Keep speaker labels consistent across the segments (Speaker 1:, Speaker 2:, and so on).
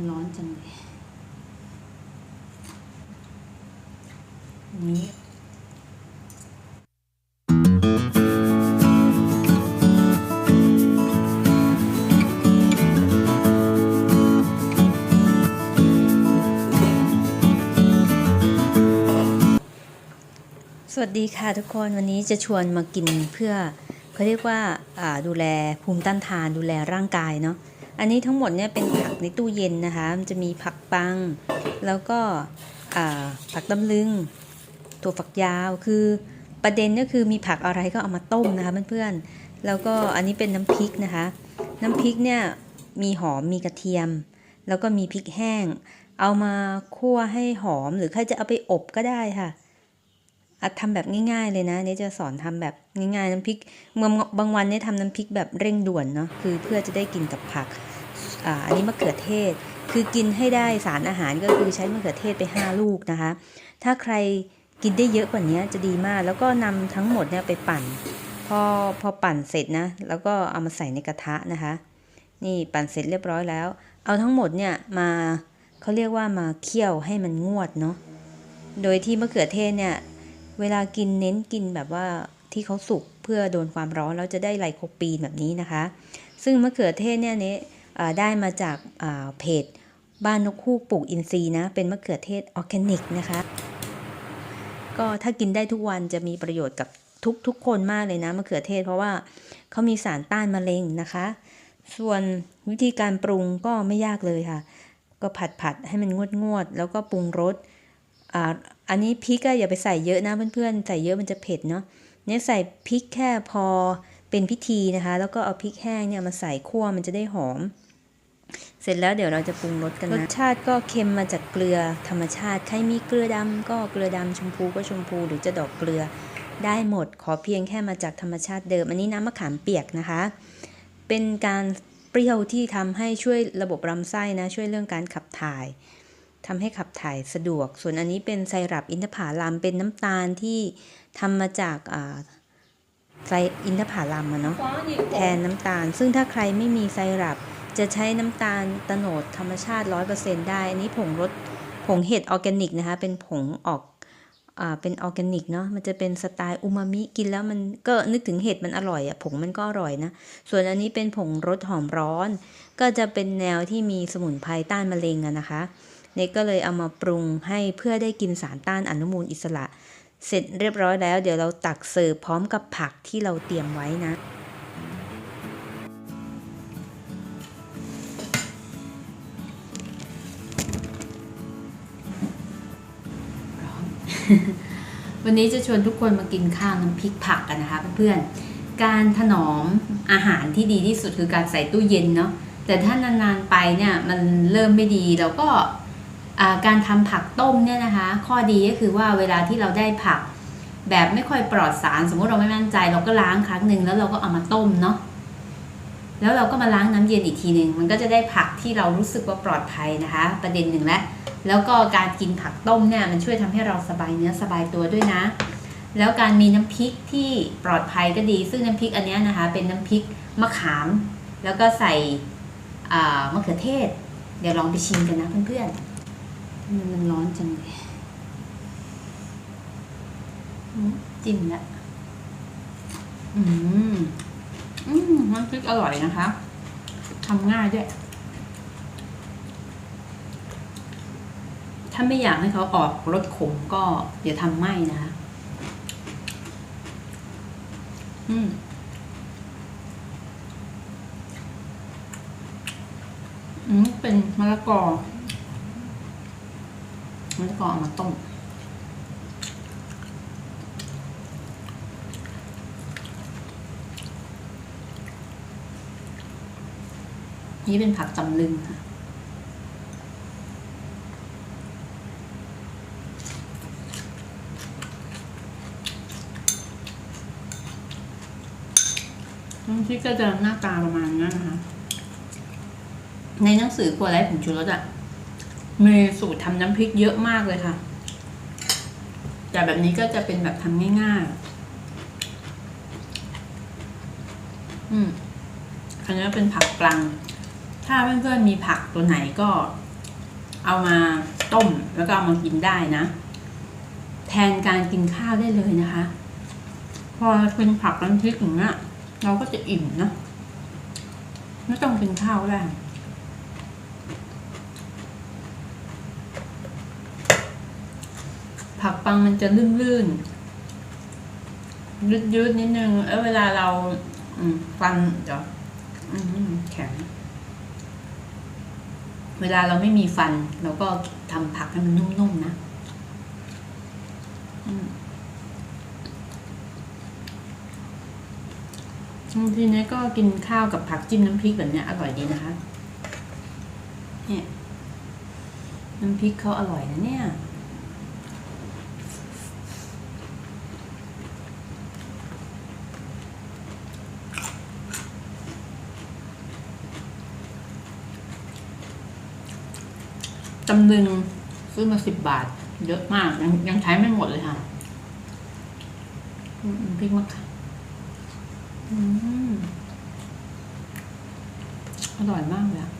Speaker 1: มันร้อนจังเลยนี้สวัสดีค่ะทุกคนวันนี้จะชวนมากินเพื่อเขาเรียกว่าอ่าดูแลภูมิต้านทานดูแลร่างกายเนาะ อันนี้ทั้งหมดเนี่ยเป็นผักในตู้เย็นนะคะ มันจะมีผักปัง แล้วก็ผักตำลึงถั่วฝักยาว คือประเด็นก็คือมีผักอะไรก็เอามาต้มนะคะเพื่อนๆ แล้วก็อันนี้เป็นน้ำพริกนะคะ น้ำพริกเนี่ยมีหอมมีกระเทียม แล้วก็มีพริกแห้ง เอามาคั่วให้หอมหรือใครจะเอาไปอบก็ได้ค่ะ อัดทำแบบง่าย ๆ เลยนะเนี่ยจะสอนทำแบบง่ายๆน้ำพริกเมื่อบางวันเนี่ยทำน้ำพริกแบบเร่งด่วนเนาะคือเพื่อจะได้กินกับผักอ่าอันนี้มะเขือเทศ คือกินให้ได้สารอาหารก็คือใช้มะเขือเทศไป 5 ลูกนะคะ ถ้าใครกินได้เยอะกว่านี้จะดีมาก แล้วก็นำทั้งหมดเนี่ยไปปั่น พอพอปั่นเสร็จนะ แล้วก็เอามาใส่ในกระทะนะคะ นี่ปั่นเสร็จเรียบร้อยแล้ว เอาทั้งหมดเนี่ยมาเขาเรียกว่ามาเคี่ยวให้มันงวดเนาะโดยที่มะเขือเทศเนี่ย เวลากินเน้นกินแบบว่าที่เขาสุกเพื่อโดนความร้อนแล้วจะได้ไลโคปีนแบบนี้นะคะ ซึ่งมะเขือเทศเนี่ยเนี้ได้มาจากาเพจบ้านนกคู่ปลูกอินทรีย์นะ เป็นมะเขือเทศออร์แกนิกนะคะ ก็ถ้ากินได้ทุกวันจะมีประโยชน์กับทุกทุกคนมากเลยนะมะเขือเทศเพราะว่าเขามีสารต้านมะเร็งนะคะ ส่วนวิธีการปรุงก็ไม่ยากเลยค่ะ ก็ผัดผัดให้มันงวดงวดแล้วก็ปรุงรส อันนี้พริกก็อย่าไปใส่เยอะนะเพื่อนๆ ใส่เยอะมันจะเผ็ดเนาะ เนี่ยใส่พริกแค่พอเป็นพิธีนะคะ แล้วก็เอาพริกแห้งเนี่ยมาใส่คั่วมันจะได้หอม เสร็จแล้วเดี๋ยวเราจะปรุงรสกันนะ รสชาติก็เค็มมาจากเกลือธรรมชาติ ใครมีเกลือดำก็เกลือดำชมพูก็ชมพูหรือจะดอกเกลือได้หมด ขอเพียงแค่มาจากธรรมชาติเดิม อันนี้น้ำมะขามเปียกนะคะ เป็นการเปรี้ยวที่ทำให้ช่วยระบบลำไส้นะ ช่วยเรื่องการขับถ่าย ทำให้ขับถ่ายสะดวก ส่วนอันนี้เป็นไซรัปอินทผลัมเป็นน้ำตาลที่ทำมาจากอ่าไซอินทผลัมอะเนาะแทนน้ำตาล ซึ่งถ้าใครไม่มีไซรัปจะใช้น้ำตาลโตโนดธรรมชาติ 100%ได้ อันนี้ผงรสผงเห็ดออร์แกนิกนะคะ เป็นผงออกอ่าเป็นออร์แกนิกเนาะ มันจะเป็นสไตล์อูมามิ กินแล้วมันก็นึกถึงเห็ดมันอร่อยอะผงมันก็อร่อยนะ ส่วนอันนี้เป็นผงรสหอมร้อน ก็จะเป็นแนวที่มีสมุนไพรต้านมะเร็งอะนะคะ เนก็เลยเอามาปรุงให้เพื่อได้กินสารต้านอนุมูลอิสระ เสร็จเรียบร้อยแล้ว เดี๋ยวเราตักเสิร์ฟพร้อมกับผักที่เราเตรียมไว้นะวันนี้จะชวนทุกคนมากินข้าวน้ำพริกผักกันนะคะเพื่อนๆ การถนอมอาหารที่ดีที่สุดคือการใส่ตู้เย็นเนาะแต่ถ้านานๆไปเนี่ยมันเริ่มไม่ดีเราก็ การทำผักต้มเนี่ยนะคะ ข้อดีก็คือว่าเวลาที่เราได้ผัก แบบไม่ค่อยปลอดสาร สมมติเราไม่มั่นใจ เราก็ล้างครั้งหนึ่งแล้วเราก็เอามาต้มเนาะแล้วเราก็มาล้างน้ำเย็นอีกทีหนึ่งมันก็จะได้ผักที่เรารู้สึกว่าปลอดภัยนะคะ ประเด็นหนึ่งแล้วแล้วก็การกินผักต้มเนี่ยมันช่วยทำให้เราสบายเนื้อสบายตัวด้วยนะ แล้วการมีน้ำพริกที่ปลอดภัยก็ดี ซึ่งน้ำพริกอันนี้นะคะ เป็นน้ำพริกมะขาม แล้วก็ใส่มะเขือเทศ เดี๋ยวลองไปชิมกันนะเพื่อนๆ มันมันร้อนจังเลยจิ้มล้วอืม อืมน้ำพริกอร่อยนะคะทำง่ายด้วย ถ้าไม่อยากให้เขาออกรสขมก็เดี๋ยวทำไหม่นะคะ อืม อืม เป็นมะละกอ มะละกอเอามาต้มนี่เป็นผักจำลึงค่ะน้ำพริกก็จะหน้าตาประมาณนี้นะคะ ในหนังสือครัวไร้ผงชูรสอะ มีสูตรทำน้ำพริกเยอะมากเลยค่ะ แต่แบบนี้ก็จะเป็นแบบทำง่ายๆ อืมอันนี้เป็นผักกลางถ้าเพื่อนๆมีผักตัวไหนก็เอามาต้มแล้วก็เอามากินได้นะ แทนการกินข้าวได้เลยนะคะ พอเป็นผักน้ำพริกอย่างเงี้ยเราก็จะอิ่มนะไม่ต้องกินข้าวก็ได้ ผักปังมันจะลื่นๆยืดๆนิดนึงแล้วเวลาเราฟันเดี๋ยวแข็ง เวลาเราไม่มีฟัน เราก็ทำผักให้มันนุ่มๆนะบางทีเนี้ยก็กินข้าวกับผักจิ้มน้ำพริกแบบเนี้ยอร่อยดีนะคะ เนี่ย น้ำพริกเขาอร่อยนะเนี่ย จำนึงซื้อมาสิบบาท เยอะมาก ยังยังใช้ไม่หมดเลยค่ะพริกมะขามอืมอร่อยมากเลยอะ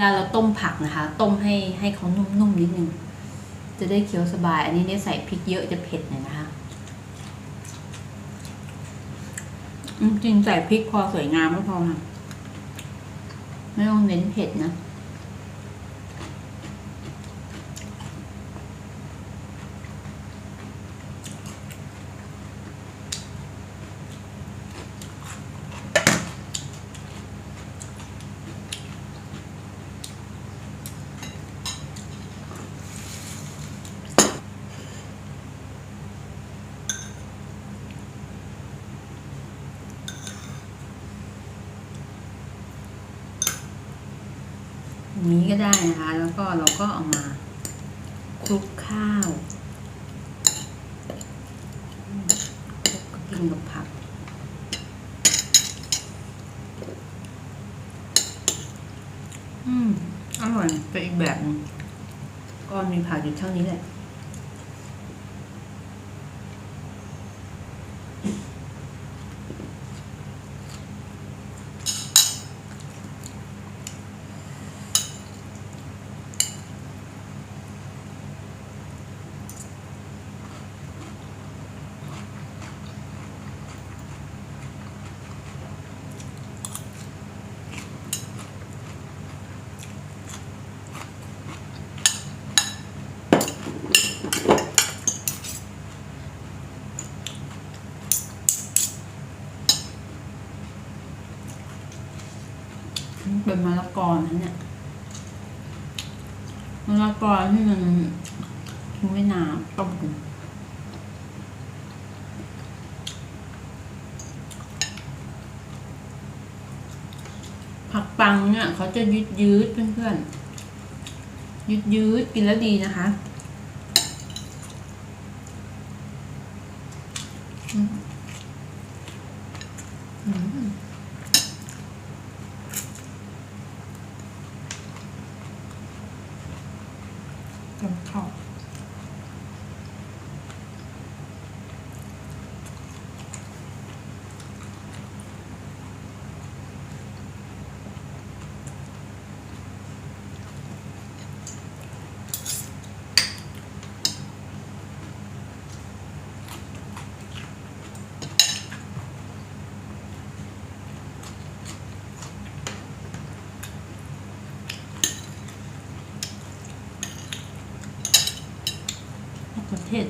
Speaker 1: ลาเราต้มผักนะคะ ต้มให้ให้เขานุ่มๆนิดนึง จะได้เคี้ยวสบาย อันนี้เนี่ยใส่พริกเยอะจะเผ็ดหน่อยนะคะจริงใส่พริกพอสวยงามก็พอค่ะไม่ต้องเน้นเผ็ดนะ อย่างนี้ก็ได้นะคะ แล้วก็เราก็เอามาคลุกข้าวคลุกกินกับผักอืมอร่อยไปอีกแบบก็มีผักอยู่เท่านี้แหละ เป็นมะละกอนะเนี่ยมะละกอที่มันทิ้งไว้นานต้มกันผักปังเนี่ยเขาจะยืดยืดๆเพื่อนๆยืดยืดๆกินแล้วดีนะคะ มะเขือเทศ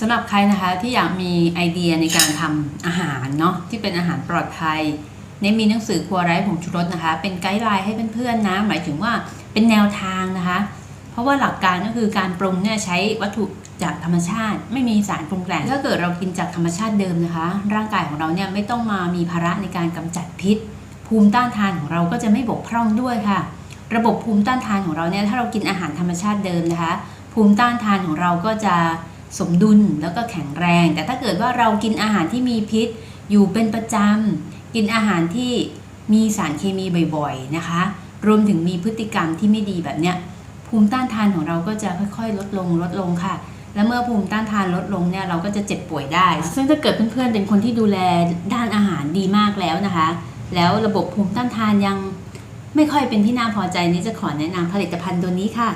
Speaker 1: สำหรับใครนะคะที่อยากมีไอเดียในการทำอาหารเนาะที่เป็นอาหารปลอดภัยเนี่ยมีหนังสือครัวไร้ผงชูรสนะคะ เป็นไกด์ไลน์ให้เพื่อนๆนะหมายถึงว่าเป็นแนวทางนะคะ เพราะว่าหลักการก็คือการปรุงเนี่ยใช้วัตถุจากธรรมชาติ ไม่มีสารปรุงแต่งถ้าเกิดเรากินจากธรรมชาติเดิมนะคะ ร่างกายของเราเนี่ยไม่ต้องมามีภาระในการกำจัดพิษ ภูมิต้านทานของเราก็จะไม่บกพร่องด้วยค่ะ ระบบภูมิต้านทานของเราเนี่ยถ้าเรากินอาหารธรรมชาติเดิมนะคะ ภูมิต้านทานของเราก็จะ สมดุลแล้วก็แข็งแรง แต่ถ้าเกิดว่าเรากินอาหารที่มีพิษ อยู่เป็นประจำกินอาหารที่มีสารเคมีบ่อยๆนะคะ รวมถึงมีพฤติกรรมที่ไม่ดีแบบเนี้ยภูมิต้านทานของเราก็จะค่อยๆ ลดลงลดลงค่ะ และเมื่อภูมิต้านทานลดลงเนี่ยเราก็จะเจ็บป่วยได้ ซึ่งถ้าเกิดเพื่อนๆเป็นคนที่ดูแลด้านอาหารดีมากแล้วนะคะ แล้วระบบภูมิต้านทานยังไม่ค่อยเป็นที่น่าพอใจนี้จะขอแนะนำผลิตภัณฑ์ตัวนี้ค่ะ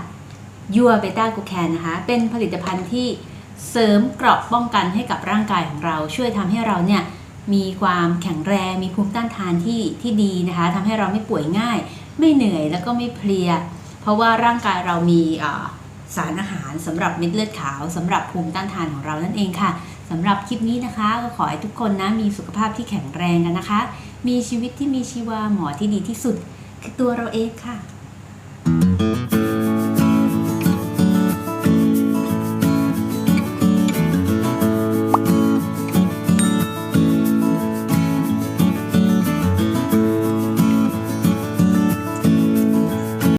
Speaker 1: ยัวเบต้ากูแคนนะคะ เป็นผลิตภัณฑ์ที่ เสริมเกราะป้องกันให้กับร่างกายของเรา ช่วยทำให้เราเนี่ยมีความแข็งแรง มีภูมิต้านทานที่ที่ดีนะคะทำให้เราไม่ป่วยง่าย ไม่เหนื่อยแล้วก็ไม่เพลีย เพราะว่าร่างกายเรามีสารอาหารสำหรับเม็ดเลือดขาวสำหรับภูมิต้านทานของเรานั่นเองค่ะสำหรับคลิปนี้นะคะก็ขอให้ทุกคนนะมีสุขภาพที่แข็งแรงกันนะคะ มีชีวิตที่มีชีวาหมอที่ดีที่สุด คือตัวเราเองค่ะ